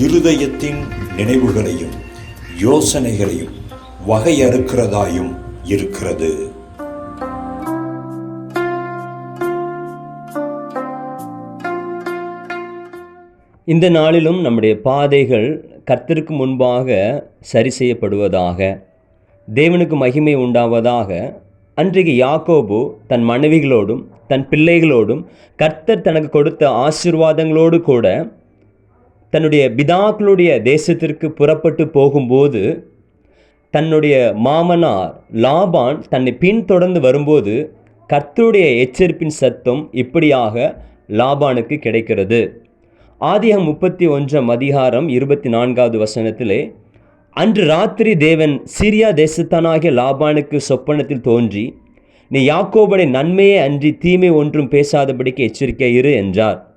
இருதயத்தின் நினைவுகளையும் யோசனைகளையும் வகையறுக்கிறதாயும் இருக்கிறது. இந்த நாளிலும் நம்முடைய பாதைகள் கர்த்தருக்கு முன்பாக சரி செய்யப்படுவதாக தேவனுக்கு மகிமை உண்டாவதாக அன்றைக்கு யாக்கோபு தன் மனைவிகளோடும் தன் பிள்ளைகளோடும் கர்த்தர் தனக்கு கொடுத்த ஆசிர்வாதங்களோடு கூட தன்னுடைய பிதாக்களுடைய தேசத்திற்கு புறப்பட்டு போகும்போது தன்னுடைய மாமனார் லாபான் தன்னை பின்தொடர்ந்து வரும்போது கர்த்தருடைய எச்சரிப்பின் சத்தம் இப்படியாக லாபானுக்கு கிடைக்கிறது. ஆதிகம் முப்பத்தி ஒன்றாம் அதிகாரம் இருபத்தி நான்காவது வசனத்திலே அன்று ராத்திரி தேவன் சிரியா தேசத்தானாகிய லாபானுக்கு சொப்பனத்தில் தோன்றி நீ யாக்கோபடை நன்மையே அன்றி தீமை ஒன்றும் பேசாதபடிக்கு எச்சரிக்கை இரு என்றார்.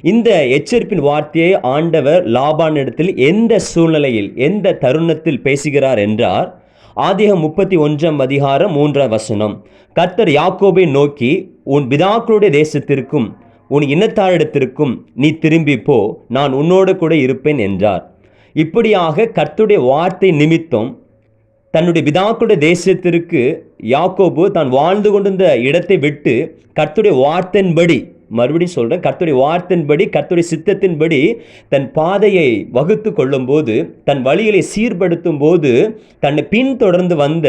இந்த எச்சரிப்பின் வார்த்தையை ஆண்டவர் லாபானிடத்தில் எந்த சூழ்நிலையில் எந்த தருணத்தில் பேசுகிறார் என்றார்? ஆதிகம் முப்பத்தி ஒன்றாம் அதிகாரம் மூன்றாம் வசனம். கர்த்தர் யாக்கோபை நோக்கி உன் பிதாக்களுடைய தேசத்திற்கும் உன் இனத்தாரிடத்திற்கும் நீ திரும்பி போ நான் உன்னோடு கூட இருப்பேன் என்றார். இப்படியாக கர்த்தருடைய வார்த்தை நிமித்தம் தன்னுடைய பிதாக்களுடைய தேசத்திற்கு யாக்கோபு தான் வாழ்ந்து கொண்டிருந்த இடத்தை விட்டு கர்த்தருடைய வார்த்தையின்படி மறுபடியும் சொல்கிறேன் கர்த்தருடைய வார்த்தையின்படி கர்த்தருடைய சித்தத்தின்படி தன் பாதையை வகுத்து கொள்ளும்போது தன் வழிகளை சீர்படுத்தும் போது தன்னை பின்தொடர்ந்து வந்த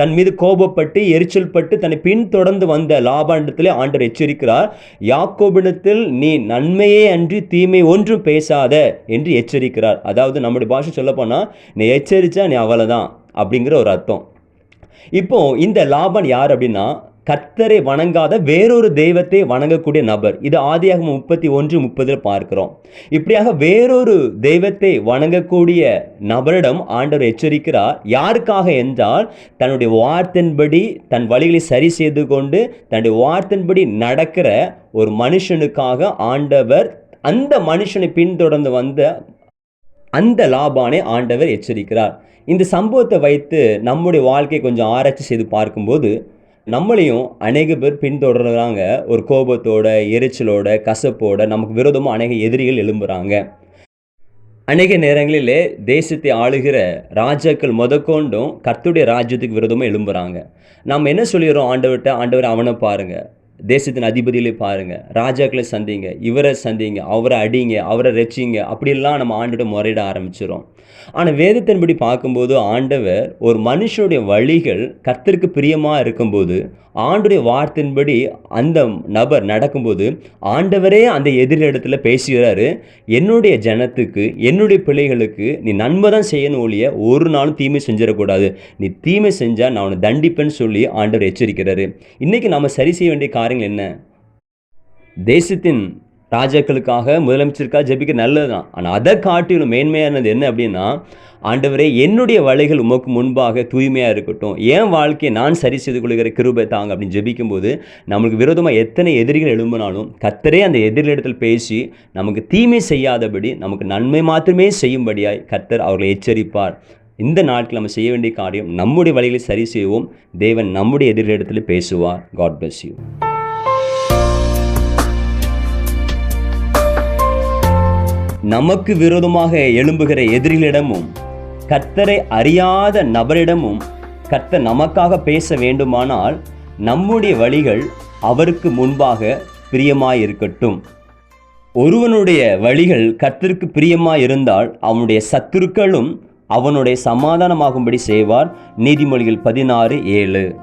தன் மீது கோபப்பட்டு எரிச்சல் பட்டு தன்னை பின்தொடர்ந்து வந்த லாபாண்டத்தில் ஆண்டர் எச்சரிக்கிறார். யாக்கோபினத்தில் நீ நன்மையே அன்றி தீமை ஒன்றும் பேசாத என்று எச்சரிக்கிறார். அதாவது நம்முடைய பாஷை சொல்லப்போனால் நீ எச்சரித்தா நீ அவ்வளோதான் அப்படிங்கிற ஒரு அர்த்தம். இப்போ இந்த லாபன் யார் அப்படின்னா கத்தரை வணங்காத வேறொரு தெய்வத்தை வணங்கக்கூடிய நபர். இது ஆதியாக முப்பத்தி ஒன்று முப்பதில் பார்க்கிறோம். இப்படியாக வேறொரு தெய்வத்தை வணங்கக்கூடிய நபரிடம் ஆண்டவர் எச்சரிக்கிறார். யாருக்காக என்றால் தன்னுடைய வார்த்தையின்படி தன் வழிகளை சரி செய்து கொண்டு தன்னுடைய வார்த்தையின்படி நடக்கிற ஒரு மனுஷனுக்காக ஆண்டவர் அந்த மனுஷனை பின்தொடர்ந்து வந்த அந்த லாபானை ஆண்டவர் எச்சரிக்கிறார். இந்த சம்பவத்தை வைத்து நம்முடைய வாழ்க்கையை கொஞ்சம் ஆராய்ச்சி செய்து பார்க்கும்போது நம்மளையும் அநேக பேர் பின்தொடர்றாங்க. ஒரு கோபத்தோட எரிச்சலோட கசப்போட நமக்கு விரோதமாக அநேக எதிரிகள் எழும்புறாங்க. அநேக நேரங்களிலே தேசத்தை ஆளுகிற ராஜாக்கள் முதற்கொண்டும் கர்த்துடைய ராஜ்யத்துக்கு விரோதமாக எழும்புறாங்க. நம்ம என்ன சொல்லிடுறோம்? ஆண்டவர்கிட்ட ஆண்டவர் அவனை பாருங்கள் தேசத்தின் அதிபதியிலே பாருங்கள் ராஜாக்களை சந்திங்க இவரை சந்திங்க அவரை அடிங்க அவரை ரெச்சிங்க அப்படிலாம் நம்ம ஆண்டோட முறையிட ஆரம்பிச்சிடும் ஆனால் வேதத்தின்படி பார்க்கும்போது ஆண்டவர் ஒரு மனுஷனுடைய வழிகள் கத்திற்கு பிரியமாக இருக்கும்போது ஆண்டுடைய வார்த்தையின்படி அந்த நபர் நடக்கும்போது ஆண்டவரே அந்த எதிரி பேசுகிறாரு என்னுடைய ஜனத்துக்கு என்னுடைய பிள்ளைகளுக்கு நீ நன்மை தான் செய்யணும் ஒழிய ஒரு நாளும் தீமை செஞ்சிடக்கூடாது. நீ தீமை செஞ்சால் நான் உன்னை தண்டிப்பேன்னு சொல்லி ஆண்டவர் எச்சரிக்கிறாரு. இன்றைக்கி நம்ம சரி செய்ய வேண்டிய காரியங்கள் என்ன. தேசத்தின் ராஜாக்களுக்காக முதலமைச்சருக்காக ஜெபிக்க நல்லது தான் ஆனால் அதை காட்டிலும் மேன்மையானது என்ன அப்படின்னா ஆண்டவரே என்னுடைய வழிகள் உமக்கு முன்பாக தூய்மையாக இருக்கட்டும். என் வாழ்க்கையை நான் சரி செய்து கொள்கிற கிருபை தாங்க அப்படின்னு ஜெபிக்கும்போது நம்மளுக்கு விரோதமாக எத்தனை எதிரிகள் எழும்பினாலும் கத்தரே அந்த எதிரிடத்தில் பேசி நமக்கு தீமை செய்யாதபடி நமக்கு நன்மை மாத்திரமே செய்யும்படியாய் கத்தர் அவர்களை எச்சரிப்பார். இந்த நாட்கள் நம்ம செய்ய வேண்டிய காரியம் நம்முடைய வழிகளை சரி செய்வோம். தேவன் நம்முடைய எதிரிடத்தில் பேசுவார். காட் பிளஸ் யூ நமக்கு விரோதமாக எழும்புகிற எதிரிகளிடமும் கர்த்தரை அறியாத நபரிடமும் கர்த்தர் நமக்காக பேச வேண்டுமானால் நம்முடைய வழிகள் அவருக்கு முன்பாக பிரியமாயிருக்கட்டும். ஒருவனுடைய வழிகள் கர்த்தருக்கு பிரியமாக இருந்தால் அவனுடைய சத்துருக்களும் அவனுடைய சமாதானமாகும்படி செய்வார். நீதிமொழிகள் பதினாறு ஏழு.